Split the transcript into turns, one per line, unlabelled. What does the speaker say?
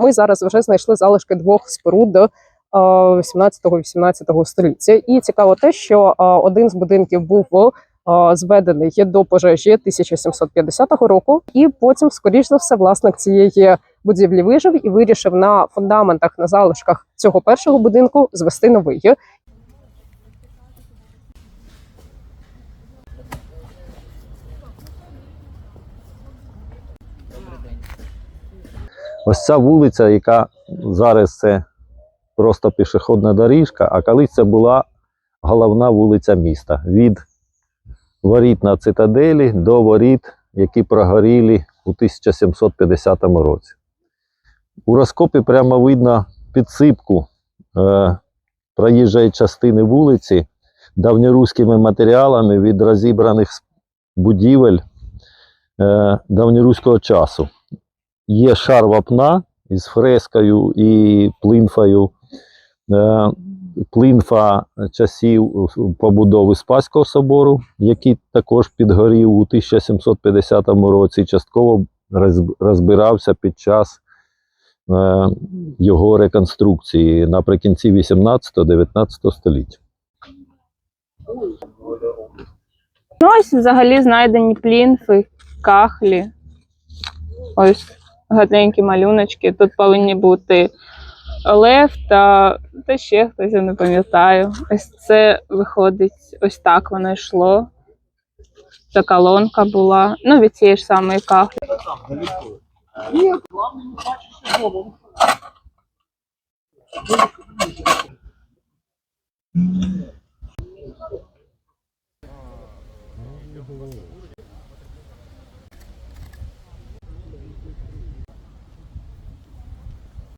ми зараз вже знайшли залишки двох споруд 17-18 століття. І цікаво те, що е, один з будинків був е, зведений до пожежі 1750 року, і потім, скоріш за все, власник цієї будівлі вижив і вирішив на фундаментах на залишках цього першого будинку звести новий.
Ось ця вулиця, яка зараз це просто пішохідна доріжка, а колись це була головна вулиця міста. Від воріт на цитаделі до воріт, які прогоріли у 1750 році. У розкопі прямо видно підсипку е, проїжджої частини вулиці давньоруськими матеріалами від розібраних будівель е, давньоруського часу є шар вапна із фрескою і плинфою. Е, Плинфа часів побудови Спаського собору, який також підгорів у 1750 році, частково розбирався під час е, його реконструкції наприкінці 18-19 століття.
Ну, ось взагалі знайдені плінфи, кахлі. Ось гарненькі малюночки. Тут повинні бути лев та, та ще хтось, я не пам'ятаю. Ось це виходить, ось так воно йшло. Це колонка була. Ну, від цієї ж самої кахлі.